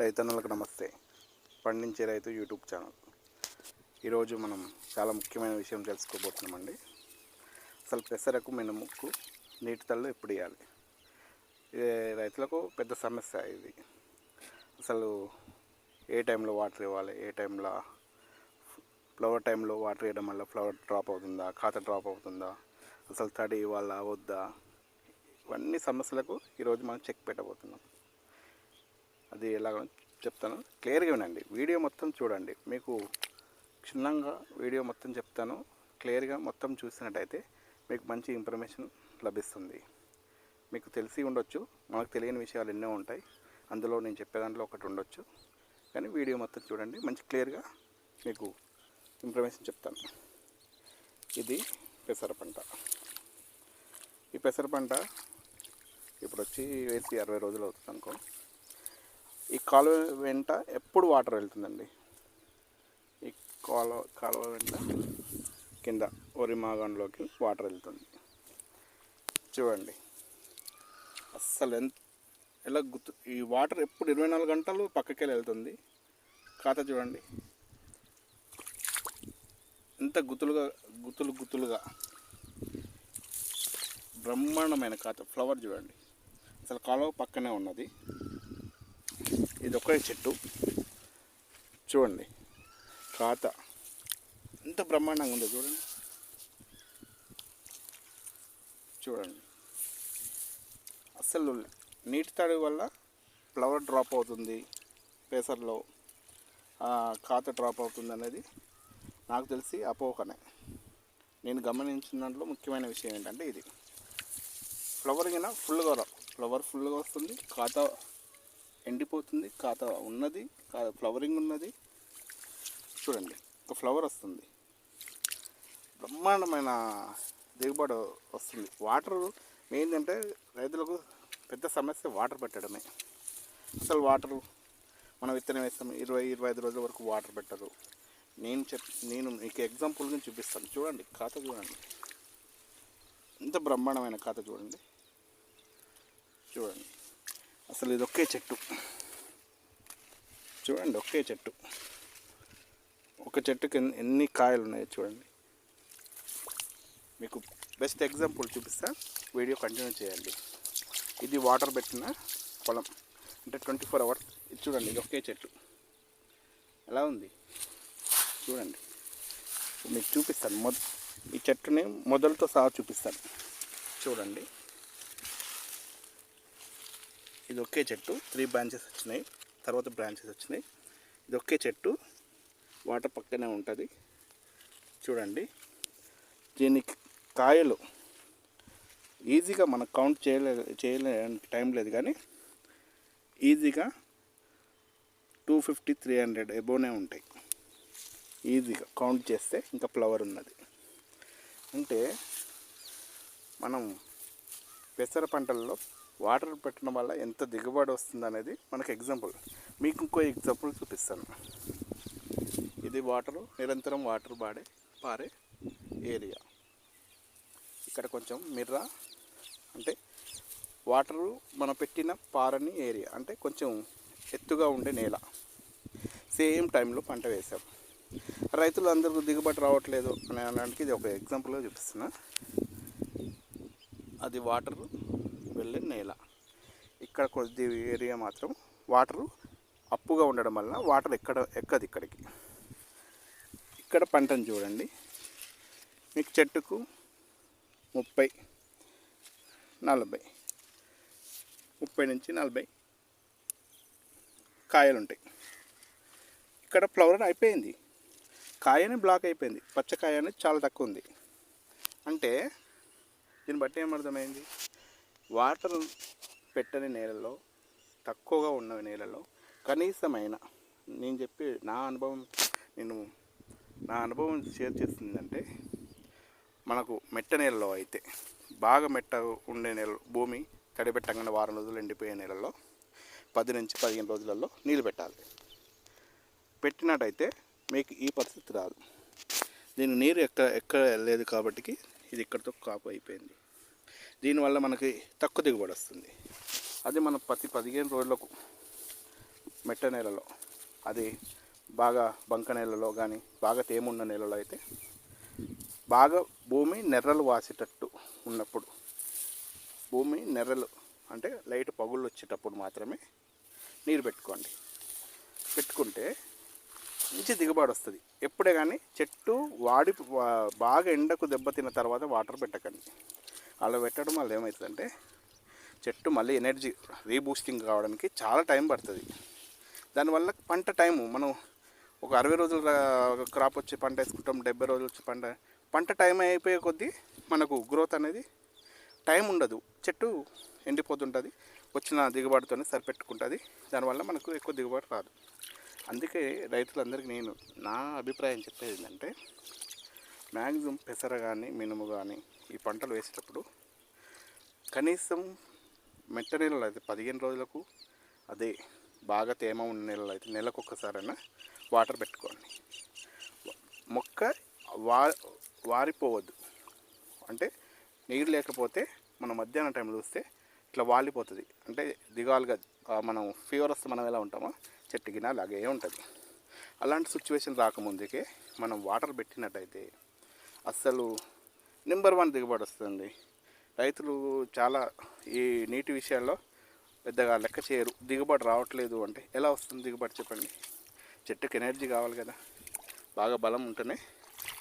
రైతన్నులకు నమస్తే. పండించే రైతు యూట్యూబ్ ఛానల్. ఈరోజు మనం చాలా ముఖ్యమైన విషయం తెలుసుకోబోతున్నామండి. అసలు పెసరకు మినుముకు నీటి తల్లు ఎప్పుడు ఇవ్వాలి ఇది రైతులకు పెద్ద సమస్య ఇది. అసలు ఏ టైంలో వాటర్ ఇవ్వాలి? ఏ టైంలో ఫ్లవర్ టైంలో వాటర్ వేయడం వల్ల ఫ్లవర్ డ్రాప్ అవుతుందా? ఖాత డ్రాప్ అవుతుందా? అసలు తడి ఇవ్వాలా? వద్దా? ఇవన్నీ సమస్యలకు ఈరోజు మనం చెక్ పెట్టబోతున్నాం. అది ఎలాగో చెప్తాను. క్లియర్గా వినండి. వీడియో మొత్తం చూడండి. మీకు క్షుణ్ణంగా వీడియో మొత్తం చెప్తాను. క్లియర్గా మొత్తం చూసినట్టయితే మీకు మంచి ఇన్ఫర్మేషన్ లభిస్తుంది. మీకు తెలిసి ఉండొచ్చు. మనకు తెలియని విషయాలు ఎన్నో ఉంటాయి. అందులో నేను చెప్పే దాంట్లో ఒకటి ఉండొచ్చు. కానీ వీడియో మొత్తం చూడండి. మంచి క్లియర్గా మీకు ఇన్ఫర్మేషన్ చెప్తాను. ఇది పెసర పంట. ఈ పెసర పంట ఇప్పుడు వచ్చి వేసి అరవై రోజులు అవుతుంది అనుకో ఈ కాలువ వెంట ఎప్పుడు వాటర్ వెళ్తుందండి? ఈ కాలువ కాలువ వెంట కింద ఒరిమాగంలోకి వాటర్ వెళ్తుంది. చూడండి. అస్సలు ఎంత ఎలా గుర్తు ఈ వాటర్ ఎప్పుడు ఇరవై నాలుగు గంటలు పక్కకి వెళ్తుంది? ఖాతా చూడండి. ఎంత గుత్తులుగా గుత్తులు గుత్తులుగా బ్రహ్మాండమైన ఖాత ఫ్లవర్ చూడండి. అసలు కాలువ పక్కనే ఉన్నది. ఇది ఒకే చెట్టు. చూడండి. ఖాతా. ఎంత బ్రహ్మాండంగా ఉందో చూడండి. చూడండి. అస్సలు నీటి తడి వల్ల ఫ్లవర్ డ్రాప్ అవుతుంది. పేసర్లో ఖాత డ్రాప్ అవుతుంది అనేది నాకు తెలిసి అపోహనే. నేను గమనించిన దాంట్లో ముఖ్యమైన విషయం ఏంటంటే ఇది. ఫ్లవర్ కింద ఫుల్గా రావు ఫ్లవర్ ఫుల్గా వస్తుంది. ఖాతా ఎండిపోతుంది కాత ఉన్నది కా- ఫ్లవరింగ్ ఉన్నది. చూడండి ఒక ఫ్లవర్ వస్తుంది. బ్రహ్మాండమైన దిగుబడి వస్తుంది. వాటర్ ఏంటంటే రైతులకు పెద్ద సమస్య వాటర్ పెట్టడమే. అసలు వాటర్ మనం విత్తనం వేస్తాం ఇరవై ఇరవై ఐదు రోజుల వరకు వాటర్ పెట్టరు. నేను చెప్ నేను మీకు ఎగ్జాంపుల్గా చూపిస్తాను. చూడండి ఖాతా చూడండి. ఎంత బ్రహ్మాండమైన ఖాత చూడండి. చూడండి. అసలు ఇది ఒకే చెట్టు. చూడండి ఒకే చెట్టు. ఒక చెట్టుకి ఎన్ని ఎన్ని కాయలు ఉన్నాయో చూడండి. మీకు బెస్ట్ ఎగ్జాంపుల్ చూపిస్తా. వీడియో కంటిన్యూ చేయండి. ఇది వాటర్ పెట్టిన పొలం. అంటే ట్వంటీ ఫోర్ అవర్స్ ఇది చూడండి ఇది ఒకే చెట్టు. ఎలా ఉంది? చూడండి. మీకు చూపిస్తాను. మొద ఈ చెట్టుని మొదలతో సహా చూపిస్తాను. చూడండి. ఇది ఒకే చెట్టు త్రీ బ్రాంచెస్ వచ్చినాయి. తర్వాత బ్రాంచెస్ వచ్చినాయి. ఇది ఒకే చెట్టు వాటర్ పక్కనే ఉంటుంది. చూడండి. దీనికి కాయలు ఈజీగా మనం కౌంట్ చేయలే చేయలే టైం లేదు కానీ ఈజీగా టూ ఫిఫ్టీ త్రీ హండ్రెడ్ ఎబోనే ఉంటాయి. ఈజీగా కౌంట్ చేస్తే ఇంకా ఫ్లవర్ ఉన్నది. అంటే మనం పెసర పంటల్లో వాటర్ పెట్టడం వల్ల ఎంత దిగుబడి వస్తుంది అనేది మనకు ఎగ్జాంపుల్. మీకు ఇంకో ఎగ్జాంపుల్ చూపిస్తాను. ఇది వాటర్ నిరంతరం వాటర్ పాడే పారే ఏరియా. ఇక్కడ కొంచెం మిర్రా అంటే వాటరు మనం పెట్టిన పారని ఏరియా అంటే కొంచెం ఎత్తుగా ఉండే నేల. సేమ్ టైంలో పంట వేసాం రైతులు అందరికీ దిగుబడి రావట్లేదు అని అనడానికి ఇది ఒక ఎగ్జాంపుల్గా చూపిస్తున్నా. అది వాటరు వెళ్ళే నేల. ఇక్కడ కొద్ది ఏరియా మాత్రం వాటరు అప్పుగా ఉండడం వలన వాటర్ ఎక్కడ ఎక్కదు ఇక్కడికి. ఇక్కడ పంటను చూడండి. మీకు చెట్టుకు ముప్పై నలభై ముప్పై నుంచి నలభై కాయలు ఉంటాయి ఇక్కడ ఫ్లవర్ అయిపోయింది. కాయని బ్లాక్ అయిపోయింది. పచ్చకాయ అనేది చాలా తక్కువ ఉంది. అంటే దీన్ని బట్టి ఏమర్థమైంది? వాటర్ పెట్టని నేలలో తక్కువగా ఉన్న నేలలో కనీసమైన నేను చెప్పి నా అనుభవం నేను నా అనుభవం షేర్ చేస్తుందంటే మనకు మెట్ట నేలలో అయితే బాగా మెట్ట ఉండే నేల భూమి తడిపెట్టంగానే వారం రోజులు ఎండిపోయే నేలలో పది నుంచి పదిహేను రోజులలో నీళ్ళు పెట్టాలి. పెట్టినట్టయితే మీకు ఈ పరిస్థితి రాదు. దీని నీరు ఎక్కడ ఎక్కడ లేదు కాబట్టి ఇది ఇక్కడితో కాపు అయిపోయింది. దీనివల్ల మనకి తక్కువ దిగుబడి వస్తుంది. అది మనం ప్రతి పదిహేను రోజులకు మెట్ట నేలలో అది బాగా బంక నేలలో కానీ బాగా తేమున్న నేలలో అయితే బాగా భూమి నెర్రలు వాసేటట్టు ఉన్నప్పుడు భూమి నెర్రలు అంటే లైట్ పగుళ్ళు వచ్చేటప్పుడు మాత్రమే నీరు పెట్టుకోండి. పెట్టుకుంటే మంచి దిగుబడి వస్తుంది. ఎప్పుడే కానీ చెట్టు వాడి బాగా ఎండకు దెబ్బతిన్న తర్వాత వాటర్ పెట్టకండి. అలా పెట్టడం వల్ల ఏమవుతుందంటే చెట్టు మళ్ళీ ఎనర్జీ రీబూస్టింగ్ కావడానికి చాలా టైం పడుతుంది. దానివల్ల పంట టైము మనం ఒక అరవై రోజుల క్రాప్ వచ్చి పంట వేసుకుంటాం డెబ్బై రోజులు వచ్చి పంట పంట టైం అయిపోయే కొద్దీ మనకు గ్రోత్ అనేది టైం ఉండదు. చెట్టు ఎండిపోతుంటుంది వచ్చిన దిగుబడితోనే సరిపెట్టుకుంటుంది దానివల్ల మనకు ఎక్కువ దిగుబడి రాదు. అందుకే రైతులందరికీ నేను నా అభిప్రాయం చెప్పేది ఏంటంటే మ్యాక్సిమం పెసర కానీ మినుము కానీ ఈ పంటలు వేసేటప్పుడు కనీసం మెట్ట నెలలు అయితే పదిహేను రోజులకు అదే బాగా తేమ ఉన్న నెలలు అయితే నెలకు ఒక్కసారైనా వాటర్ పెట్టుకోండి. మొక్క వా వారిపోవద్దు. అంటే నీరు లేకపోతే మనం మధ్యాహ్నం టైంలో చూస్తే ఇట్లా వాలిపోతుంది. అంటే దిగాలుగా మనం ఫీవర్ వస్తే మనం ఎలా ఉంటామో చెట్టు గిన అలాగే ఉంటుంది. అలాంటి సిచ్యువేషన్ రాకముందుకే మనం వాటర్ పెట్టినట్టయితే అస్సలు నెంబర్ వన్ దిగుబడి వస్తుంది రైతులు చాలా ఈ నీటి విషయాల్లో పెద్దగా లెక్క చేయరు. దిగుబడి రావట్లేదు అంటే ఎలా వస్తుంది దిగుబడి చెప్పండి? చెట్టుకి ఎనర్జీ కావాలి కదా. బాగా బలం ఉంటేనే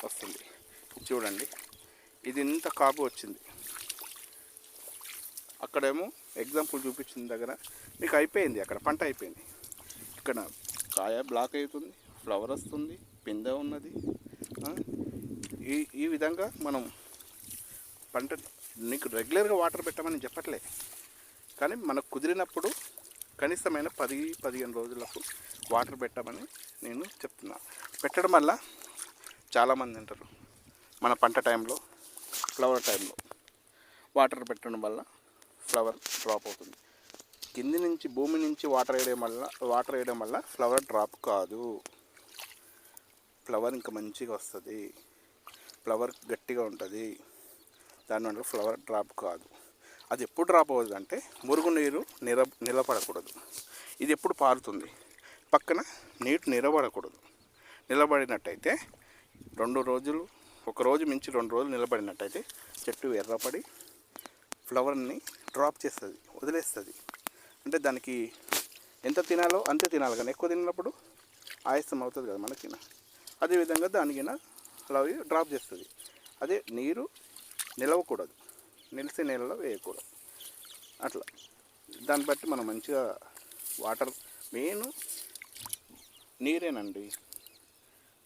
వస్తుంది. చూడండి. ఇది ఇంత కాపు వచ్చింది. అక్కడేమో ఎగ్జాంపుల్ చూపించిన దగ్గర మీకు అయిపోయింది అక్కడ పంట అయిపోయింది. ఇక్కడ కాయ బ్లాక్ అవుతుంది ఫ్లవర్ వస్తుంది పిందె ఉన్నది. ఈ ఈ విధంగా మనం పంట నీకు రెగ్యులర్గా వాటర్ పెట్టమని చెప్పట్లే. కానీ మనకు కుదిరినప్పుడు కనీసమైన పది పదిహేను రోజులకు వాటర్ పెట్టమని నేను చెప్తున్నా. పెట్టడం వల్ల చాలామంది అంటారు మన పంట టైంలో ఫ్లవర్ టైంలో. వాటర్ పెట్టడం వల్ల ఫ్లవర్ డ్రాప్ అవుతుంది. కింది నుంచి భూమి నుంచి వాటర్ వేయడం వల్ల వాటర్ వేయడం వల్ల ఫ్లవర్ డ్రాప్ కాదు. ఫ్లవర్ ఇంకా మంచిగా వస్తుంది. ఫ్లవర్ గట్టిగా ఉంటుంది. దానివల్ల ఫ్లవర్ డ్రాప్ కాదు. అది ఎప్పుడు డ్రాప్ అవ్వదు అంటే మురుగునీరు నిర నిలబడకూడదు. ఇది ఎప్పుడు పారుతుంది? పక్కన నీటి నిలబడకూడదు. నిలబడినట్టయితే రెండు రోజులు ఒక రోజు మించి రెండు రోజులు నిలబడినట్టయితే చెట్టు ఎర్రపడి ఫ్లవర్ని డ్రాప్ చేస్తుంది వదిలేస్తుంది. అంటే దానికి ఎంత తినాలో అంతే తినాలి కానీ ఎక్కువ తిన్నప్పుడు ఆయాసం అవుతుంది కదా మనకి. అదేవిధంగా దానికైనా అలా డ్రాప్ చేస్తుంది. అదే నీరు నిలవకూడదు. నిలిసే నీళ్ళలో వేయకూడదు. అట్లా. దాన్ని బట్టి మనం మంచిగా వాటర్ మెయిన్ నీరేనండి.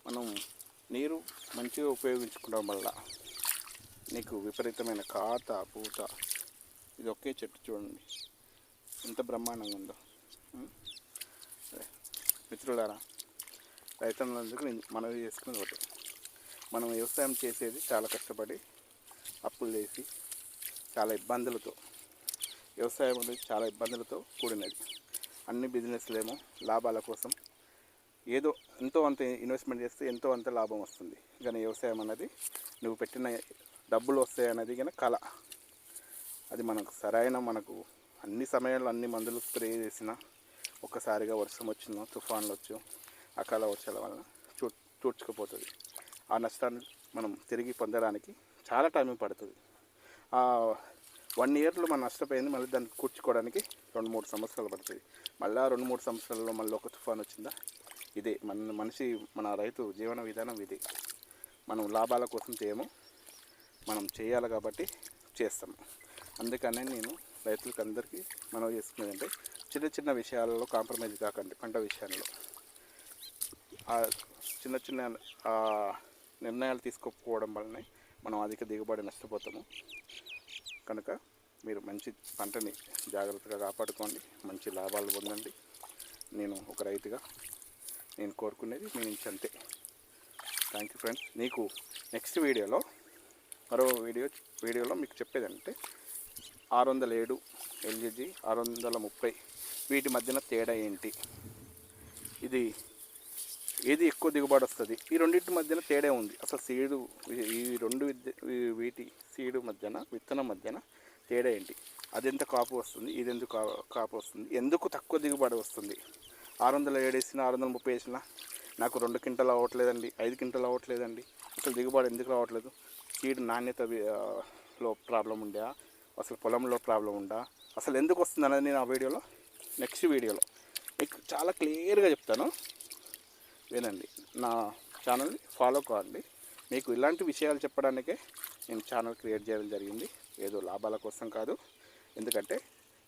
మనం నీరు మంచిగా ఉపయోగించుకోవడం వల్ల నీకు విపరీతమైన కాత పూత ఇది ఒకే చెట్టు చూడండి. ఎంత బ్రహ్మాండంగా ఉందో. మిత్రులారా రైతులందరికీ నేను మనవి చేసుకుని ఒకటి. మనం వ్యవసాయం చేసేది చాలా కష్టపడి అప్పులు చేసి చాలా ఇబ్బందులతో వ్యవసాయం అనేది చాలా ఇబ్బందులతో కూడినది. అన్ని బిజినెస్లేమో లాభాల కోసం ఏదో ఎంతో అంత ఇన్వెస్ట్మెంట్ చేస్తే ఎంతో అంత లాభం వస్తుంది. కానీ వ్యవసాయం అనేది నువ్వు పెట్టిన డబ్బులు వస్తాయి అనేది కానీ కళ అది మనకు సరైన మనకు అన్ని సమయాల్లో అన్ని మందులు స్ప్రే చేసిన ఒక్కసారిగా వర్షం వచ్చిన తుఫాన్లు వచ్చు అకాల వర్షాల వలన చూ చూడ్చుకుపోతుంది ఆ నష్టాన్ని మనం తిరిగి పొందడానికి చాలా టైం పడుతుంది. వన్ ఇయర్లో మనం నష్టపోయింది మళ్ళీ దాన్ని కూర్చుకోవడానికి రెండు మూడు సంవత్సరాలు పడుతుంది. మళ్ళీ ఆ రెండు మూడు సంవత్సరాల్లో మళ్ళీ ఒక తుఫాన్ వచ్చిందా? ఇదే మన మనిషి మన రైతు జీవన విధానం ఇది. మనం లాభాల కోసం చేయము మనం చేయాలి కాబట్టి చేస్తాము అందుకనే నేను రైతులకు అందరికీ మనం చేసుకునేదంటే చిన్న చిన్న విషయాలలో కాంప్రమైజ్ కాకండి పంట విషయంలో. చిన్న చిన్న నిర్ణయాలు తీసుకోకపోవడం వల్లనే మనం అధిక దిగుబడి నష్టపోతాము. కనుక మీరు మంచి పంటని జాగ్రత్తగా కాపాడుకోండి. మంచి లాభాలు పొందండి. నేను ఒక రైతుగా నేను కోరుకునేది మీ నుంచి అంతే. థ్యాంక్ యూ ఫ్రెండ్స్ నీకు నెక్స్ట్ వీడియోలో మరో వీడియో వీడియోలో మీకు చెప్పేది అంటే ఆరు వందల ఏడు ఎల్జీజీ ఆరు వందల ముప్పై వీటి మధ్యన తేడా ఏంటి? ఇది ఏది ఎక్కువ దిగుబడి వస్తుంది? ఈ రెండింటి మధ్యన తేడా ఉంది. అసలు సీడు ఈ- రెండు విద్య- వీటి సీడు మధ్యన విత్తనం మధ్యన తేడా ఏంటి? అది ఎంత కాపు వస్తుంది? ఇది ఎందుకు కా- కాపు వస్తుంది? ఎందుకు తక్కువ దిగుబడి వస్తుంది? ఆరు వందల ఏడు వేసిన ఆరు వందల ముప్పై వేసిన నాకు రెండు క్వింటల్ అవ్వట్లేదండి ఐదు క్వింటల్ అవ్వట్లేదండి. అసలు దిగుబడి ఎందుకు రావట్లేదు? సీడ్ నాణ్యత లో ప్రాబ్లం ఉందా? అసలు పొలంలో ప్రాబ్లం ఉందా? అసలు ఎందుకు వస్తుంది అనేది నేను ఆ వీడియోలో నెక్స్ట్ వీడియోలో మీకు చాలా క్లియర్గా చెప్తాను. వినండి. నా ఛానల్ని ఫాలో కావండి మీకు ఇలాంటి విషయాలు చెప్పడానికే నేను ఛానల్ క్రియేట్ చేయడం జరిగింది. ఏదో లాభాల కోసం కాదు. ఎందుకంటే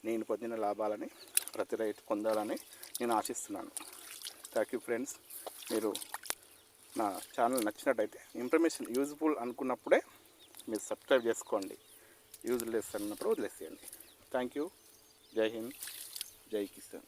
నేను పొందిన లాభాలని ప్రతి రైతు పొందాలని నేను ఆశిస్తున్నాను. థ్యాంక్ యూ ఫ్రెండ్స్ మీరు నా ఛానల్ నచ్చినట్టయితే ఇన్ఫర్మేషన్ యూజ్ఫుల్ అనుకున్నప్పుడే మీరు సబ్స్క్రైబ్ చేసుకోండి. యూజ్లెస్ అన్నప్పుడు వదిలేసేయండి. థ్యాంక్ యూ జై హింద్. జై కిసాన్.